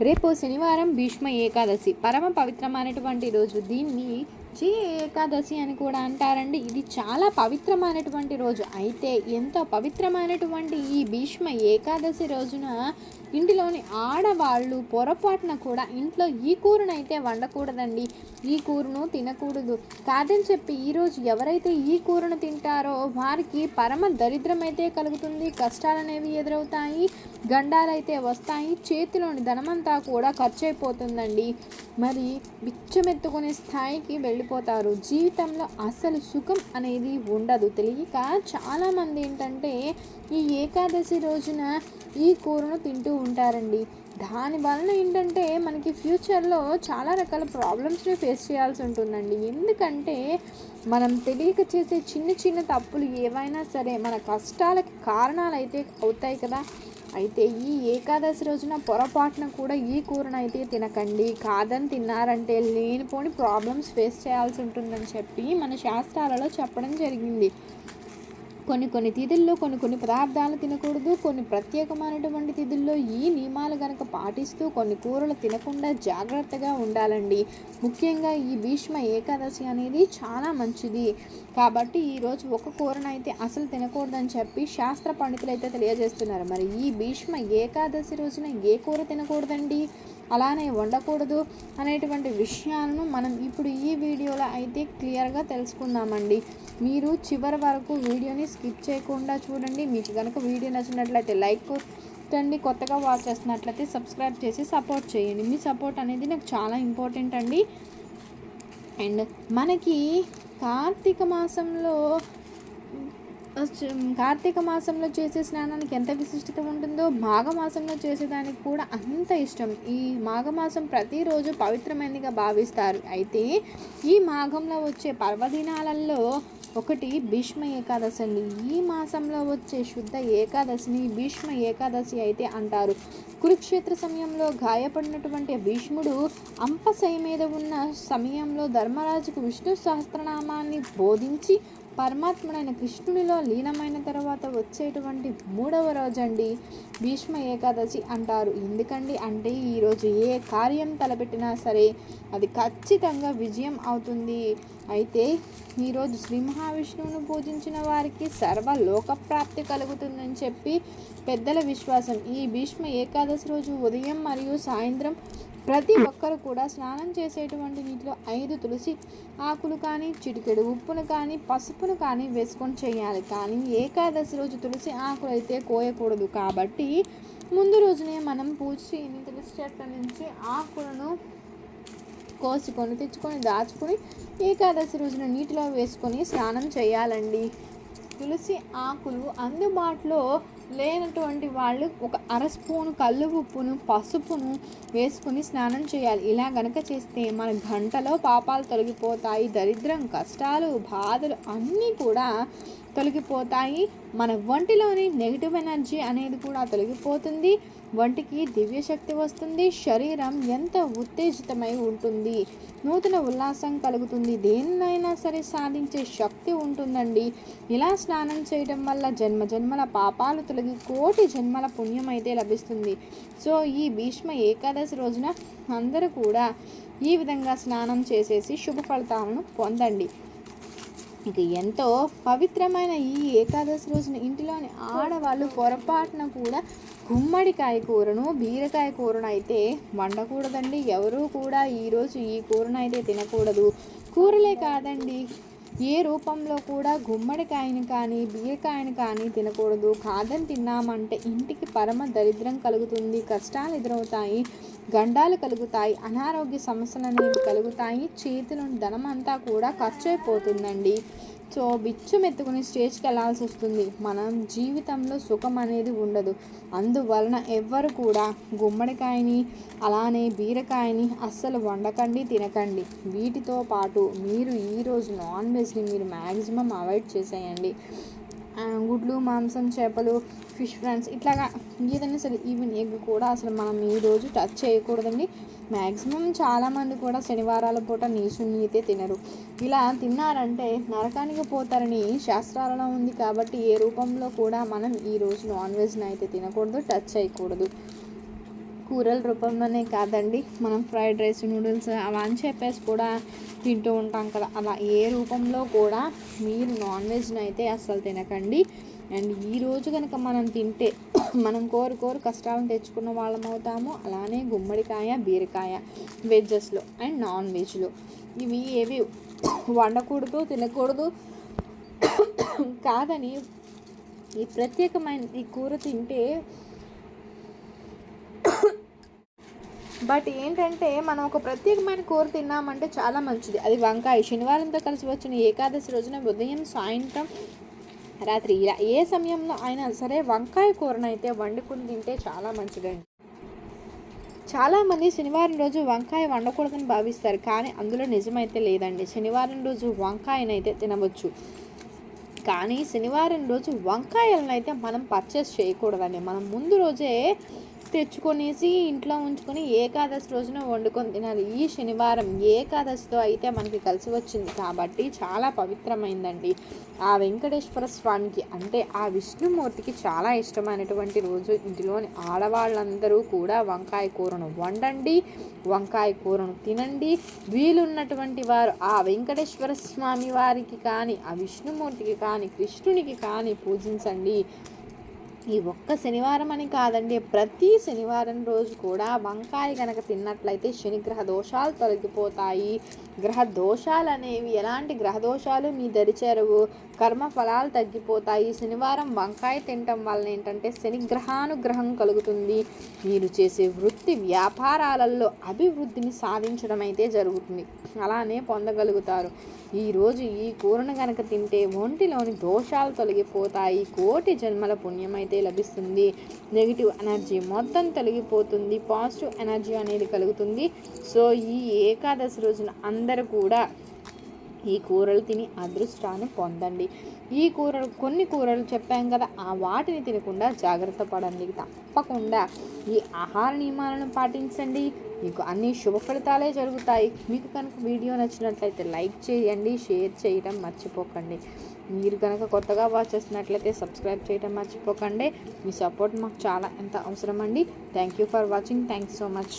రేపు శనివారం భీష్మ ఏకాదశి. పరమ పవిత్రమైనటువంటి రోజు. దీన్ని జే ఏకాదశి అని కూడా అంటారండి. ఇది చాలా పవిత్రమైనటువంటి రోజు. అయితే ఎంతో పవిత్రమైనటువంటి ఈ భీష్మ ఏకాదశి రోజున ఇంటిలోని ఆడవాళ్ళు పొరపాటున కూడా ఇంట్లో ఈ కూరనైతే వండకూడదండి. ఈ కూరను తినకూడదు. కాదని చెప్పి ఈరోజు ఎవరైతే ఈ కూరను తింటారో వారికి పరమ దరిద్రమైతే కలుగుతుంది. కష్టాలు అనేవి ఎదురవుతాయి. గండాలైతే వస్తాయి. చేతిలోని ధనమంతా కూడా ఖర్చు అయిపోతుందండి మరి బిచ్చమెత్తుకునే స్థాయికి వెళ్ళిపోతారు. జీవితంలో అసలు సుఖం అనేది ఉండదు. తెలియక చాలామంది ఏంటంటే ఈ ఏకాదశి రోజున ఈ కూరను తింటూ ఉంటారండి. దాని వలన ఏంటంటే మనకి ఫ్యూచర్లో చాలా రకాల ప్రాబ్లమ్స్ని ఫేస్ చేయాల్సి ఉంటుందండి. ఎందుకంటే మనం తెలియక చేసే చిన్న చిన్న తప్పులు ఏవైనా సరే మన కష్టాలకి కారణాలు అయితే అవుతాయి కదా. అయితే ఈ ఏకాదశి రోజున పొరపాటున కూడా ఈ కూరను అయితే తినకండి. కాదని తిన్నారంటే లేనిపోని ప్రాబ్లమ్స్ ఫేస్ చేయాల్సి ఉంటుందని చెప్పి మన శాస్త్రాలలో చెప్పడం జరిగింది. కొన్ని కొన్ని తిథుల్లో కొన్ని కొన్ని పదార్థాలు తినకూడదు కొన్ని ప్రత్యేకమైనటువంటి తిథుల్లో ఈ నియమాలు కనుక పాటిస్తూ కొన్ని కూరలు తినకుండా జాగ్రత్తగా ఉండాలండి. ముఖ్యంగా ఈ భీష్మ ఏకాదశి అనేది చాలా మంచిది. కాబట్టి ఈరోజు ఒక కూరనైతే అసలు తినకూడదని చెప్పి శాస్త్ర పండితులు అయితే తెలియజేస్తున్నారు. మరి ఈ భీష్మ ఏకాదశి రోజున ఏ కూర తినకూడదండి? అలానే వండకూడదు అనేటువంటి విషయాలను మనం ఇప్పుడు ఈ వీడియోలో అయితే క్లియర్గా తెలుసుకుందామండి. మీరు చివరి వరకు వీడియోని స్కిప్ చేయకుండా చూడండి. మీకు కనుక వీడియో నచ్చినట్లయితే లైక్ కొట్టండి. కొత్తగా వాచ్ చేస్తున్నట్లయితే సబ్స్క్రైబ్ చేసి సపోర్ట్ చేయండి. మీ సపోర్ట్ అనేది నాకు చాలా ఇంపార్టెంట్ అండి. అండ్ మనకి కార్తీక మాసంలో కార్తీక మాసంలో చేసే స్నానానికి ఎంత విశిష్టత ఉంటుందో మాఘమాసంలో చేసేదానికి కూడా అంత ఇష్టం. ఈ మాఘమాసం ప్రతిరోజు పవిత్రమైనదిగా భావిస్తారు. అయితే ఈ మాఘంలో వచ్చే పర్వదినాలలో ఒకటి భీష్మ ఏకాదశి అండి ఈ మాసంలో వచ్చే శుద్ధ ఏకాదశిని భీష్మ ఏకాదశి అయితే అంటారు. కురుక్షేత్ర సమయంలో గాయపడినటువంటి భీష్ముడు అంపశయ మీద ఉన్న సమయంలో ధర్మరాజుకు విష్ణు సహస్రనామాన్ని బోధించి పరమాత్ముడైన కృష్ణునిలో లీనమైన తర్వాత వచ్చేటువంటి మూడవ రోజండి భీష్మ ఏకాదశి అంటారు. ఎందుకండి అంటే ఈరోజు ఏ కార్యం తలపెట్టినా సరే అది ఖచ్చితంగా విజయం అవుతుంది. అయితే ఈరోజు శ్రీ మహావిష్ణువును పూజించిన వారికి సర్వ లోకప్రాప్తి కలుగుతుందని చెప్పి పెద్దల విశ్వాసం. ఈ భీష్మ ఏకాదశి రోజు ఉదయం మరియు సాయంత్రం ప్రతి ఒక్కరు కూడా స్నానం చేసేటువంటి నీటిలో ఐదు తులసి ఆకులు కానీ చిటికెడు ఉప్పును కానీ పసుపును కానీ వేసుకొని చేయాలి. కానీ ఏకాదశి రోజు తులసి ఆకులు అయితే కోయకూడదు కాబట్టి ముందు రోజునే మనం పూచి తులసి చెట్ల నుంచి ఆకులను కోసుకొని తెచ్చుకొని దాచుకొని ఏకాదశి రోజున నీటిలో వేసుకొని స్నానం చేయాలండి. తులసి ఆకులు అందుబాటులో లేనటువంటి వాళ్ళు ఒక అర స్పూను కళ్ళు ఉప్పును పసుపును వేసుకుని స్నానం చేయాలి. ఇలా గనక చేస్తే మన గంటలో పాపాలు తొలగిపోతాయి. దరిద్రం కష్టాలు బాధలు అన్నీ కూడా తొలగిపోతాయి. మన ఒంటిలోని నెగిటివ్ ఎనర్జీ అనేది కూడా తొలగిపోతుంది. వంటికి దివ్యశక్తి వస్తుంది శరీరం ఎంత ఉత్తేజితమై ఉంటుంది. నూతన ఉల్లాసం కలుగుతుంది. దేన్నైనా సరే సాధించే శక్తి ఉంటుందండి. ఇలా స్నానం చేయడం వల్ల జన్మ జన్మల పాపాలు తొలగి కోటి జన్మల పుణ్యం అయితే లభిస్తుంది. సో ఈ భీష్మ ఏకాదశి రోజున అందరూ కూడా ఈ విధంగా స్నానం చేసేసి శుభ ఫలితాలను పొందండి. ఇక ఎంతో పవిత్రమైన ఈ ఏకాదశి రోజున ఇంటిలోని ఆడవాళ్ళు పొరపాటున కూడా గుమ్మడికాయ కూరను బీరకాయ కూరను అయితే వండకూడదండి. ఎవరూ కూడా ఈరోజు ఈ కూరను అయితే తినకూడదు. కూరలే కాదండి. ఏ రూపంలో కూడా గుమ్మడికాయని కానీ బీరకాయని కానీ తినకూడదు. కాదని తిన్నామంటే ఇంటికి పరమ దరిద్రం కలుగుతుంది. కష్టాలు ఎదురవుతాయి. గండాలు కలుగుతాయి. అనారోగ్య సమస్యలు అనేవి కలుగుతాయి. చేతిలోని ధనం అంతా కూడా ఖర్చు అయిపోతుందండి. సో బిచ్చు మెత్తుకుని స్టేజ్కి వెళ్ళాల్సి వస్తుంది. మనం జీవితంలో సుఖం అనేది ఉండదు. అందువలన ఎవ్వరు కూడా గుమ్మడికాయని అలానే బీరకాయని అస్సలు వండకండి తినకండి. వీటితో పాటు మీరు ఈరోజు నాన్ వెజ్ని మీరు మ్యాక్సిమం అవాయిడ్ చేసేయండి. గుడ్లు మాంసం చేపలు ఫిష్ ఫ్రెండ్స్. ఇట్లాగా ఏదైనా సరే ఈవెన్ ఎగ్ కూడా అసలు మనం ఈరోజు టచ్ చేయకూడదండి. మ్యాక్సిమం చాలామంది కూడా శనివారాల పూట నీసుని అయితే తినరు. ఇలా తిన్నారంటే నరకానికి పోతారని శాస్త్రాలలో ఉంది కాబట్టి ఏ రూపంలో కూడా మనం ఈరోజు నాన్ వెజ్ని అయితే తినకూడదు టచ్ చేయకూడదు. కూరల రూపంలోనే కాదండి. మనం ఫ్రైడ్ రైస్ నూడిల్స్ అలా అని చెప్పేసి కూడా తింటూ ఉంటాం కదా. అలా ఏ రూపంలో కూడా మీరు నాన్ వెజ్ని అయితే అస్సలు తినకండి. అండ్ ఈరోజు కనుక మనం తింటే మనం కోరు కోరు కష్టాలను తెచ్చుకున్న వాళ్ళం అవుతాము. అలానే గుమ్మడికాయ బీరకాయ వెజ్జెస్లో అండ్ నాన్ వెజ్లో. ఇవి ఏవి వండకూడదు తినకూడదు కాదని ఈ ప్రత్యేకమైన ఈ కూర తింటే బట్ ఏంటంటే మనం ఒక ప్రత్యేకమైన కూర తిన్నామంటే చాలా మంచిది. అది వంకాయ. శనివారంతో కలిసి వచ్చిన ఏకాదశి రోజున ఉదయం సాయంత్రం రాత్రి ఇలా ఏ సమయంలో అయినా సరే వంకాయ కూరనైతే వండుకుని తింటే చాలా మంచిదండి. చాలామంది శనివారం రోజు వంకాయ వండకూడదని భావిస్తారు కానీ అందులో నిజమైతే లేదండి. శనివారం రోజు వంకాయనైతే తినవచ్చు. కానీ శనివారం రోజు వంకాయలను అయితే మనం పర్చేస్ చేయకూడదండి. మనం ముందు రోజే తెచ్చుకొనేసి ఇంట్లో ఉంచుకొని ఏకాదశి రోజున వండుకొని తినాలి. ఈ శనివారం ఏకాదశితో అయితే మనకి కలిసి వచ్చింది. కాబట్టి చాలా పవిత్రమైందండి. ఆ వెంకటేశ్వర స్వామికి అంటే ఆ విష్ణుమూర్తికి చాలా ఇష్టమైనటువంటి రోజు. ఇంటిలోని ఆడవాళ్ళందరూ కూడా వంకాయ కూరను వండండి వంకాయ కూరను తినండి. వీలున్నటువంటి వారు ఆ వెంకటేశ్వర స్వామి వారికి కానీ ఆ విష్ణుమూర్తికి కానీ కృష్ణునికి కానీ పూజించండి. ఈ ఒక్క శనివారం అని కాదండి ప్రతి శనివారం రోజు కూడా వంకాయ కనుక తిన్నట్లయితే శనిగ్రహ దోషాలు తొలగిపోతాయి. గ్రహ దోషాలు అనేవి ఎలాంటి గ్రహ దోషాలు? మీ దరిచేరవు కర్మ ఫలాలు తగ్గిపోతాయి. శనివారం వంకాయ తినటం వలన ఏంటంటే శనిగ్రహానుగ్రహం కలుగుతుంది. మీరు చేసే వృత్తి వ్యాపారాలలో అభివృద్ధిని సాధించడం అయితే జరుగుతుంది. అలానే పొందగలుగుతారు. ఈరోజు ఈ కూరను కనుక తింటే ఒంటిలోని దోషాలు తొలగిపోతాయి. కోటి జన్మల పుణ్యమైతే అయితే లభిస్తుంది. నెగిటివ్ ఎనర్జీ మొత్తం తొలగిపోతుంది. పాజిటివ్ ఎనర్జీ అనేది కలుగుతుంది. సో ఈ ఏకాదశి రోజున అందరూ కూడా ఈ కూరలు తిని అదృష్టాన్ని పొందండి. ఈ కూరలు కొన్ని కూరలు చెప్పాం కదా ఆ వాటిని తినకుండా జాగ్రత్త పడండి. తప్పకుండా ఈ ఆహార నియమాలను పాటించండి. మీకు అన్ని శుభ ఫలితాలే జరుగుతాయి. మీకు కనుక వీడియో నచ్చినట్లయితే లైక్ చేయండి షేర్ చేయడం మర్చిపోకండి. మీరు కనుక కొత్తగా వాచ్ చేస్తున్నట్లయితే సబ్స్క్రైబ్ చేయడం మర్చిపోకండి. మీ సపోర్ట్ మాకు చాలా ఎంత అవసరం అండి thank you for watching thank so much